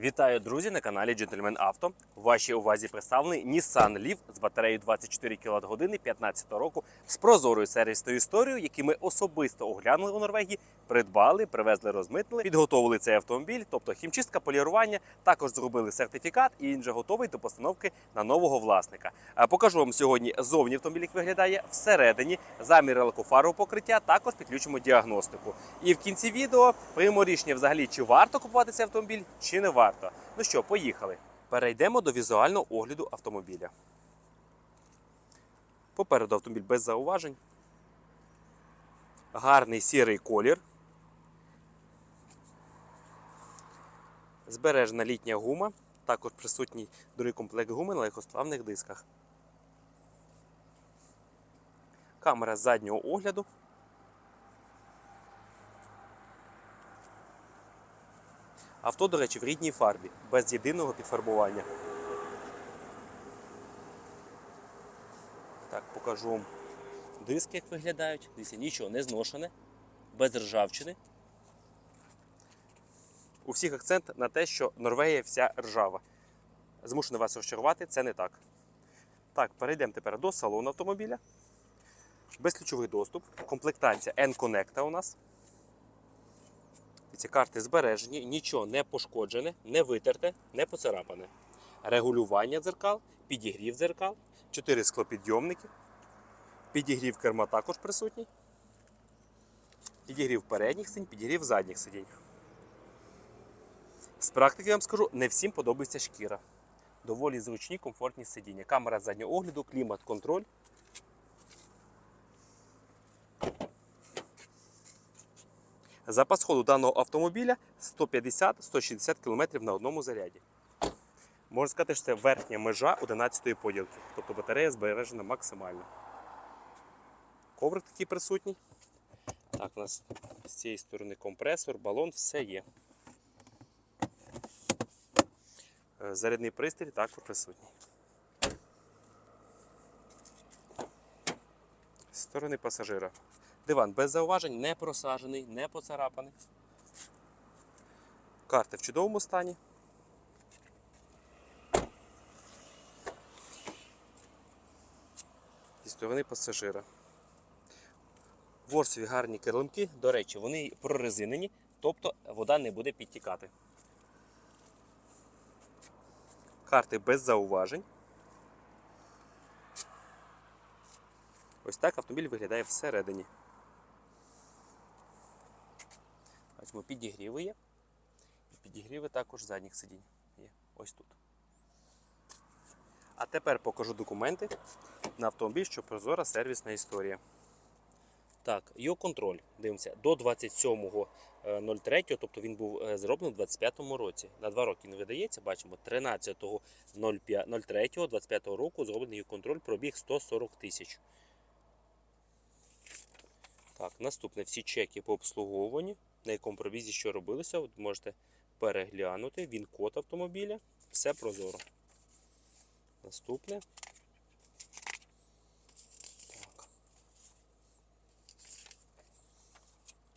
Вітаю, друзі, на каналі Джентльмен Авто. В вашій увазі представлений Nissan Leaf з батареєю 24 кВт години 15 року з прозорою сервісною історією, які ми особисто оглянули у Норвегії, придбали, привезли, розмитнили, підготовили цей автомобіль, тобто хімчистка, полірування. Також зробили сертифікат і він вже готовий до постановки на нового власника. Покажу вам сьогодні зовні автомобіль, як виглядає всередині, замір лакофарового покриття. Також підключимо діагностику. І в кінці відео приймемо рішення взагалі, чи варто купувати цей автомобіль, чи не варто. Ну що, поїхали. Перейдемо до візуального огляду автомобіля. Попереду автомобіль без зауважень. Гарний сірий колір. Збережена літня гума. Також присутній другий комплект гуми на легкосплавних дисках. Камера заднього огляду. Авто, до речі, в рідній фарбі, без єдиного підфарбування. Так, покажу вам диски, як виглядають. Дивіться, нічого не зношене, без ржавчини. У всіх акцент на те, що Норвегія вся ржава. Змушений вас розчарувати, це не так. Так, перейдемо тепер до салону автомобіля. Безключовий доступ. Комплектація N-Connect у нас. Ці карти збережені, нічого не пошкоджене, не витерте, не поцарапане. Регулювання дзеркал, підігрів дзеркал, 4 склопідйомники, підігрів керма також присутній. Підігрів передніх сидінь, підігрів задніх сидінь. З практики я вам скажу, не всім подобається шкіра. Доволі зручні, комфортні сидіння. Камера заднього огляду, клімат-контроль. Запас ходу даного автомобіля 150-160 км на одному заряді. Можна сказати, що це верхня межа 11-ї поділки, тобто батарея збережена максимально. Коврик такий присутній. Так, у нас з цієї сторони компресор, балон, все є. Е, Зарядний пристрій також присутній. З сторони пасажира. Диван без зауважень, не просаджений, не поцарапаний. Карти в чудовому стані. Зі сторони пасажира. Ворсові гарні килимки. До речі, вони прорезинені, тобто вода не буде підтікати. Карти без зауважень. Ось так автомобіль виглядає всередині. Бачимо, підігріви є. Підігріви також задніх сидінь є. Ось тут. А тепер покажу документи на автомобіль, що прозора сервісна історія. Так, його контроль. Дивимося, до 27.03, тобто він був е, зроблений у 25-му році. На два роки не видається, бачимо, 13.03.25 року зроблений його контроль, пробіг 140 тисяч. Так, наступне всі чеки по обслуговуванню, на якому пробізі що робилося, можете переглянути. Він код автомобіля, все прозоро. Наступне.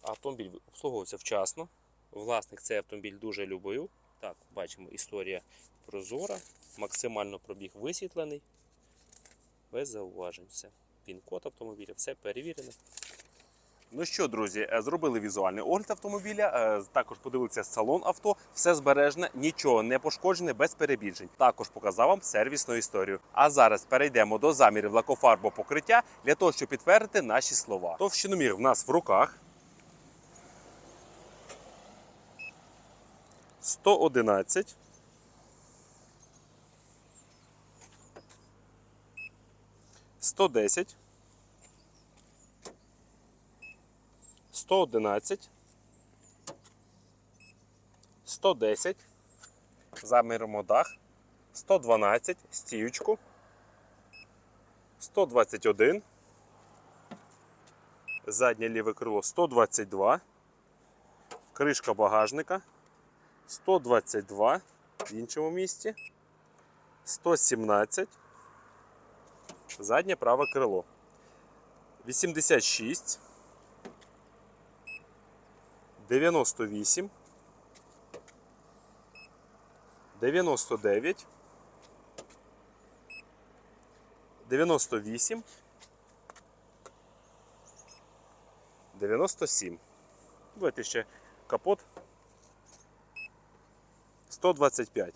Автомобіль обслуговувався вчасно. Власник цей автомобіль дуже любив. Так, бачимо, історія прозора, максимально пробіг висвітлений, без зауважень. Все. Пін-код автомобіля, все перевірено. Ну що, друзі, е, зробили візуальний огляд автомобіля. е, Також подивилися салон авто, все збережне, нічого не пошкоджене, без перебільшень. Також показав вам сервісну історію. А зараз перейдемо до замірів лакофарбового покриття для того, щоб підтвердити наші слова. Товщиномір в нас в руках. 111. Сто десять. 111, 110, заміримо дах, 112, стіючку, 121, заднє ліве крило 122, кришка багажника, 122 в іншому місці, 117, заднє праве крило, 86, 98, 99, 98, 97. Давайте ще капот. 125.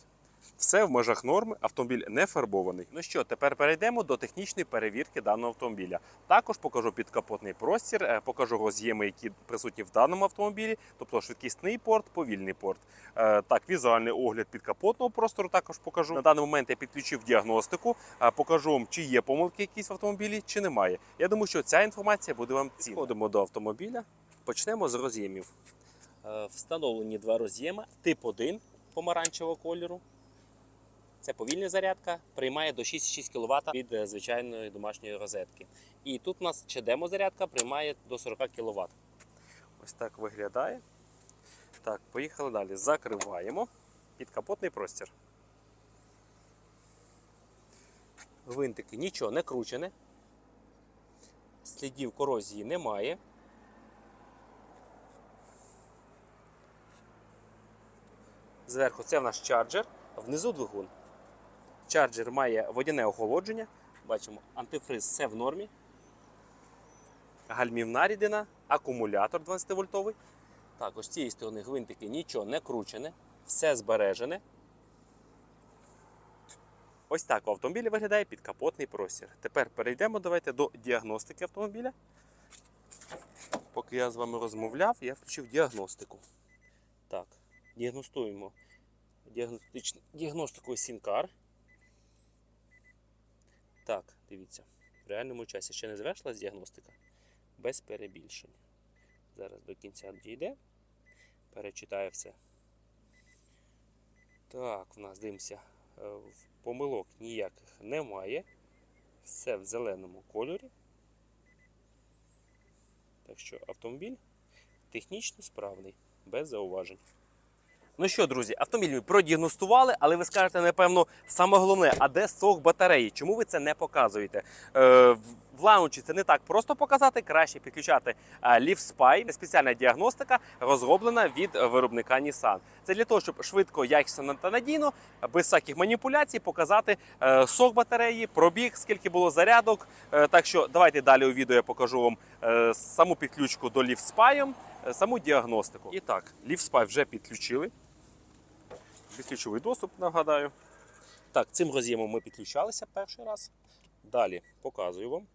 Все в межах норми, автомобіль не фарбований. Ну що, тепер перейдемо до технічної перевірки даного автомобіля. Також покажу підкапотний простір, е, покажу роз'єми, які присутні в даному автомобілі, тобто швидкісний порт, повільний порт. Е, Так, візуальний огляд підкапотного простору також покажу. На даний момент я підключив діагностику, е, покажу вам, чи є помилки якісь в автомобілі, чи немає. Я думаю, що ця інформація буде вам цінна. Підходимо до автомобіля. Почнемо з роз'ємів. Встановлені два роз'єми. Тип 1 помаранчевого кольору. Це повільна зарядка, приймає до 6,6 кВт від е, звичайної домашньої розетки. І тут у нас ще демо-зарядка приймає до 40 кВт. Ось так виглядає. Так, поїхали далі. Закриваємо підкапотний простір. Гвинтики нічого не кручене. Слідів корозії немає. Зверху це в нас чарджер, внизу двигун. Чарджер має водяне охолодження. Бачимо, антифриз все в нормі. Гальмівна рідина, акумулятор 12-вольтовий. Також з цієї сторони гвинтики нічого не кручене, все збережене. Ось так у автомобілі виглядає підкапотний простір. Тепер перейдемо давайте до діагностики автомобіля. Поки я з вами розмовляв, я включив діагностику. Так, діагностуємо діагностикою Сінкар. Так, дивіться, в реальному часі ще не завершилась діагностика без перебільшень. Зараз до кінця дійде. Перечитаю все. Так, в нас дивимося. е, Помилок ніяких немає. Все в зеленому кольорі. Так що автомобіль технічно справний, без зауважень. Ну що, друзі, автомобіль ми продіагностували, але ви скажете, напевно, саме головне, а де сок батареї? Чому ви це не показуєте? Е, в лаунчі це не так просто показати, краще підключати е, Leaf Spy. Це спеціальна діагностика, розроблена від виробника Nissan. Це для того, щоб швидко, якісно та надійно, без всяких маніпуляцій, показати е, сок батареї, пробіг, скільки було зарядок. Е, так що давайте далі у відео я покажу вам саму підключку до е, саму діагностику. І так, Spy вже підключили. Безключовий доступ, нагадаю. Так, цим роз'ємом ми підключалися перший раз. Далі показую вам.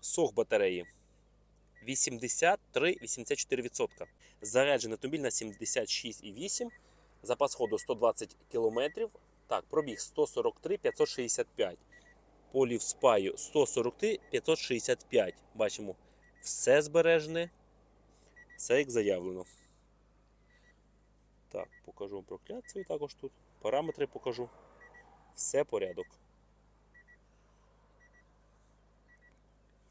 Сох батареї 83-84%. Заряджений автомобіль на 76,8. Запас ходу 120 км. Так, пробіг 143 565. По лівспаю 143 565. Бачимо, все збережене, все як заявлено. Так, покажу вам прокляцію також тут. Параметри покажу. Все порядок.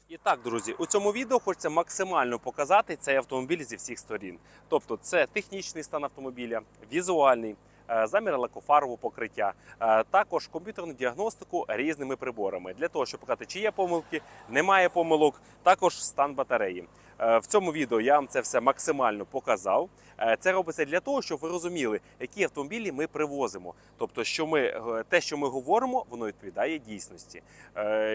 І так, друзі, у цьому відео хочеться максимально показати цей автомобіль зі всіх сторін. Тобто, це технічний стан автомобіля, візуальний, е, замір лакофарового покриття, е, також комп'ютерну діагностику різними приборами для того, щоб показати, чи є помилки, немає помилок, також стан батареї. Е, В цьому відео я вам це все максимально показав. Е, Це робиться для того, щоб ви розуміли, які автомобілі ми привозимо. Тобто, що ми е, те, що ми говоримо, воно відповідає дійсності.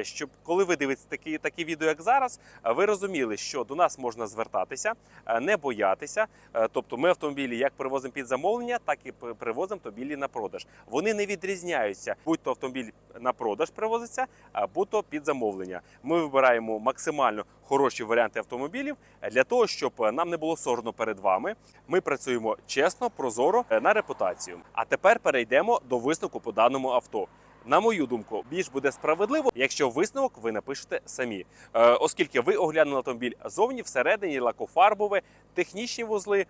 Щоб коли ви дивитесь такі, такі відео, як зараз, ви розуміли, що до нас можна звертатися, не боятися. Тобто, ми автомобілі як привозимо під замовлення, так і привозимо автомобілі на продаж. Вони не відрізняються, будь-то автомобіль на продаж привозиться, а будь-то під замовлення. Ми вибираємо максимально хороші варіанти автомобілів е, для того, щоб е, нам не було соромно перед вами. Ми працюємо чесно, прозоро е, на репутацію. А тепер перейдемо до висновку по даному авто. На мою думку, більш буде справедливо, якщо висновок ви напишете самі, Е, оскільки ви оглянули автомобіль зовні, всередині лакофарбове, технічні вузли,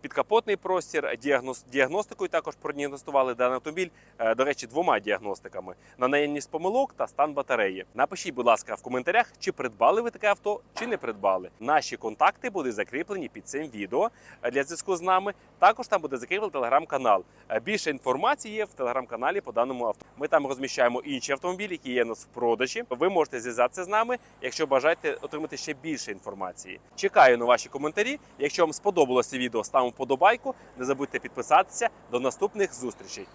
підкапотний простір, діагностикою також продіагностували даний автомобіль. е, До речі, двома діагностиками на наявність помилок та стан батареї. Напишіть, будь ласка, в коментарях, чи придбали ви таке авто, чи не придбали. Наші контакти будуть закріплені під цим відео е, для зв'язку з нами. Також там буде закріплений телеграм-канал. Е, Більше інформації є в телеграм-каналі по даному авто. Ми там розміщаємо інші автомобілі, які є у нас в продажі. Ви можете зв'язатися з нами, якщо бажаєте отримати ще більше інформації. Чекаю на ваші коментарі. Якщо вам сподобалося відео, ставимо вподобайку. Не забудьте підписатися. До наступних зустрічей.